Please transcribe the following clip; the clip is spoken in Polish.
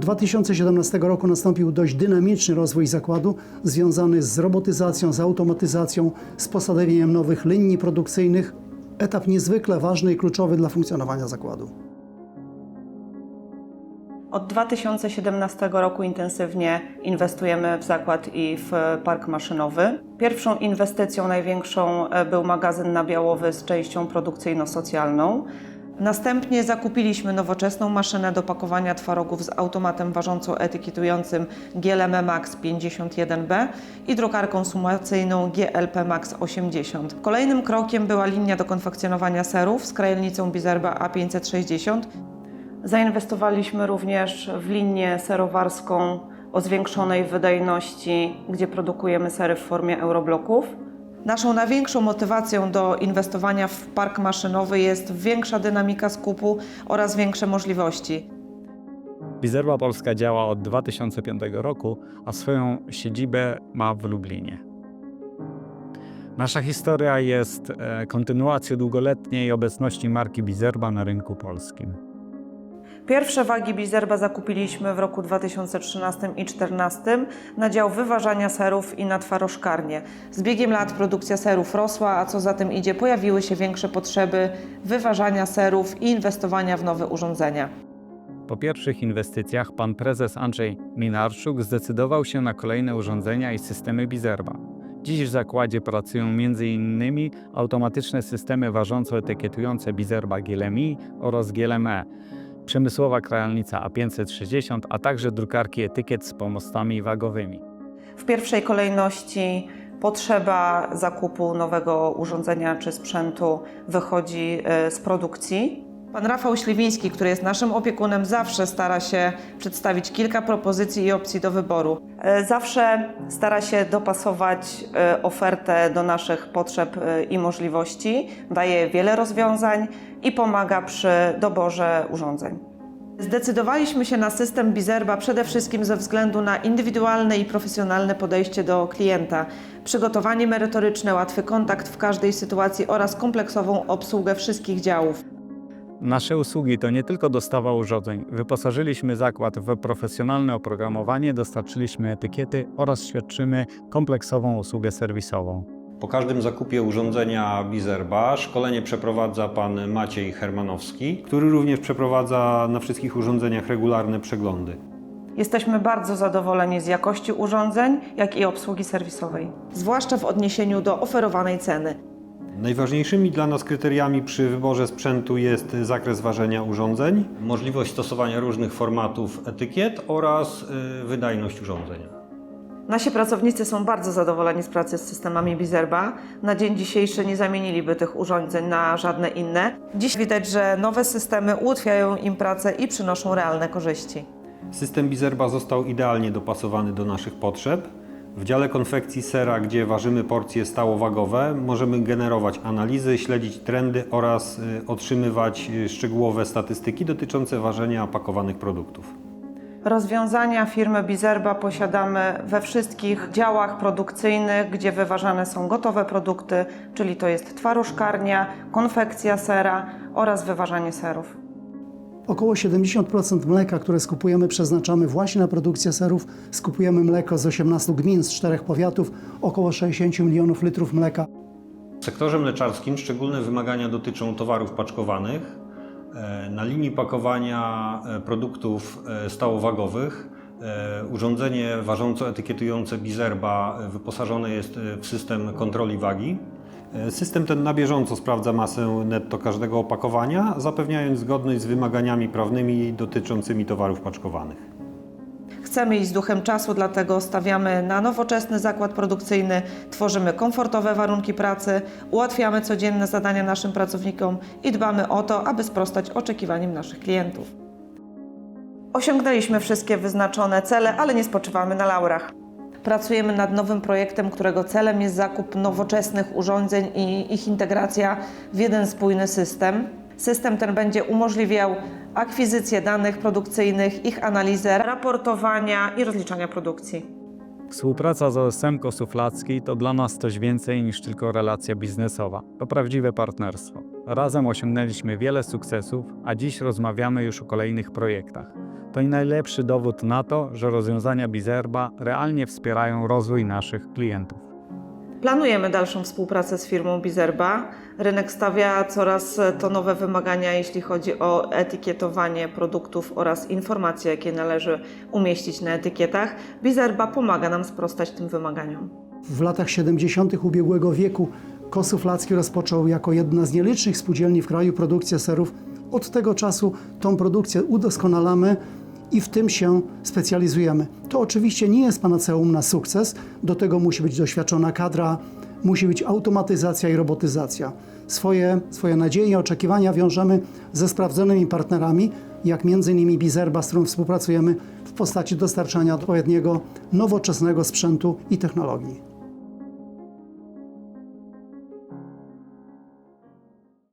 Od 2017 roku nastąpił dość dynamiczny rozwój zakładu związany z robotyzacją, z automatyzacją, z posadowieniem nowych linii produkcyjnych. Etap niezwykle ważny i kluczowy dla funkcjonowania zakładu. Od 2017 roku intensywnie inwestujemy w zakład i w park maszynowy. Pierwszą inwestycją największą e, był magazyn nabiałowy z częścią produkcyjno-socjalną. Następnie zakupiliśmy nowoczesną maszynę do pakowania twarogów z automatem ważąco-etykietującym GLM Max 51B i drukarką sumacyjną GLP Max 80. Kolejnym krokiem była linia do konfekcjonowania serów z krajelnicą Bizerba A560 Zainwestowaliśmy również w linię serowarską o zwiększonej wydajności, gdzie produkujemy sery w formie eurobloków. Naszą największą motywacją do inwestowania w park maszynowy jest większa dynamika skupu oraz większe możliwości. Bizerba Polska działa od 2005 roku, a swoją siedzibę ma w Lublinie. Nasza historia jest e, kontynuacją długoletniej obecności marki Bizerba na rynku polskim. Pierwsze wagi Bizerba zakupiliśmy w roku 2013 i 2014 na dział wyważania serów i na twarożkarnię. Z biegiem lat produkcja serów rosła, a co za tym idzie, pojawiły się większe potrzeby wyważania serów i inwestowania w nowe urządzenia. Po pierwszych inwestycjach pan prezes Andrzej Minarczuk zdecydował się na kolejne urządzenia i systemy Bizerba. Dziś w zakładzie pracują m.in. automatyczne systemy ważąco-etykietujące Bizerba GLMI oraz GLME, przemysłowa krajalnica A560, a także drukarki etykiet z pomostami wagowymi. W pierwszej kolejności potrzeba zakupu nowego urządzenia czy sprzętu wychodzi e, z produkcji. Pan Rafał Śliwiński, który jest naszym opiekunem, zawsze stara się przedstawić kilka propozycji i opcji do wyboru. E, Zawsze stara się dopasować e, ofertę do naszych potrzeb e, i możliwości, daje wiele rozwiązań i pomaga przy doborze urządzeń. Zdecydowaliśmy się na system Bizerba przede wszystkim ze względu na indywidualne i profesjonalne podejście do klienta, przygotowanie merytoryczne, łatwy kontakt w każdej sytuacji oraz kompleksową obsługę wszystkich działów. Nasze usługi to nie tylko dostawa urządzeń. Wyposażyliśmy zakład w profesjonalne oprogramowanie, dostarczyliśmy etykiety oraz świadczymy kompleksową usługę serwisową. Po każdym zakupie urządzenia Bizerba szkolenie przeprowadza pan Maciej Hermanowski, który również przeprowadza na wszystkich urządzeniach regularne przeglądy. Jesteśmy bardzo zadowoleni z jakości urządzeń, jak i obsługi serwisowej, zwłaszcza w odniesieniu do oferowanej ceny. Najważniejszymi dla nas kryteriami przy wyborze sprzętu jest zakres ważenia urządzeń, możliwość stosowania różnych formatów etykiet oraz y, wydajność urządzenia. Nasi pracownicy są bardzo zadowoleni z pracy z systemami Bizerba. Na dzień dzisiejszy nie zamieniliby tych urządzeń na żadne inne. Dziś widać, że nowe systemy ułatwiają im pracę i przynoszą realne korzyści. System Bizerba został idealnie dopasowany do naszych potrzeb. W dziale konfekcji sera, gdzie ważymy porcje stałowagowe, możemy generować analizy, śledzić trendy oraz y, otrzymywać y, szczegółowe statystyki dotyczące ważenia pakowanych produktów. Rozwiązania firmy Bizerba posiadamy we wszystkich działach produkcyjnych, gdzie wyważane są gotowe produkty, czyli to jest twarożkarnia, konfekcja sera oraz wyważanie serów. Około 70% mleka, które skupujemy, przeznaczamy właśnie na produkcję serów. Skupujemy mleko z 18 gmin, z czterech powiatów, około 60 milionów litrów mleka. W sektorze mleczarskim szczególne wymagania dotyczą towarów paczkowanych. E, Na linii pakowania e, produktów e, stałowagowych urządzenie ważąco etykietujące Bizerba wyposażone jest w system kontroli wagi. System ten na bieżąco sprawdza masę netto każdego opakowania, zapewniając zgodność z wymaganiami prawnymi dotyczącymi towarów paczkowanych. Chcemy iść z duchem czasu, dlatego stawiamy na nowoczesny zakład produkcyjny, tworzymy komfortowe warunki pracy, ułatwiamy codzienne zadania naszym pracownikom i dbamy o to, aby sprostać oczekiwaniom naszych klientów. Osiągnęliśmy wszystkie wyznaczone cele, ale nie spoczywamy na laurach. Pracujemy nad nowym projektem, którego celem jest zakup nowoczesnych urządzeń i ich integracja w jeden spójny system. System ten będzie umożliwiał akwizycję danych produkcyjnych, ich analizę, raportowania i rozliczania produkcji. Współpraca z OSM Kosuflacki to dla nas coś więcej niż tylko relacja biznesowa. To prawdziwe partnerstwo. Razem osiągnęliśmy wiele sukcesów, a dziś rozmawiamy już o kolejnych projektach. To i najlepszy dowód na to, że rozwiązania Bizerba realnie wspierają rozwój naszych klientów. Planujemy dalszą współpracę z firmą Bizerba. Rynek stawia coraz to nowe wymagania, jeśli chodzi o etykietowanie produktów oraz informacje, jakie należy umieścić na etykietach. Bizerba pomaga nam sprostać tym wymaganiom. W latach 70. ubiegłego wieku Kosów Lacki rozpoczął jako jedna z nielicznych spółdzielni w kraju produkcję serów. Od tego czasu tą produkcję udoskonalamy i w tym się specjalizujemy. To oczywiście nie jest panaceum na sukces, do tego musi być doświadczona kadra, musi być automatyzacja i robotyzacja. Swoje, swoje nadzieje i oczekiwania wiążemy ze sprawdzonymi partnerami, jak m.in. Bizerba, z którą współpracujemy w postaci dostarczania odpowiedniego, nowoczesnego sprzętu i technologii.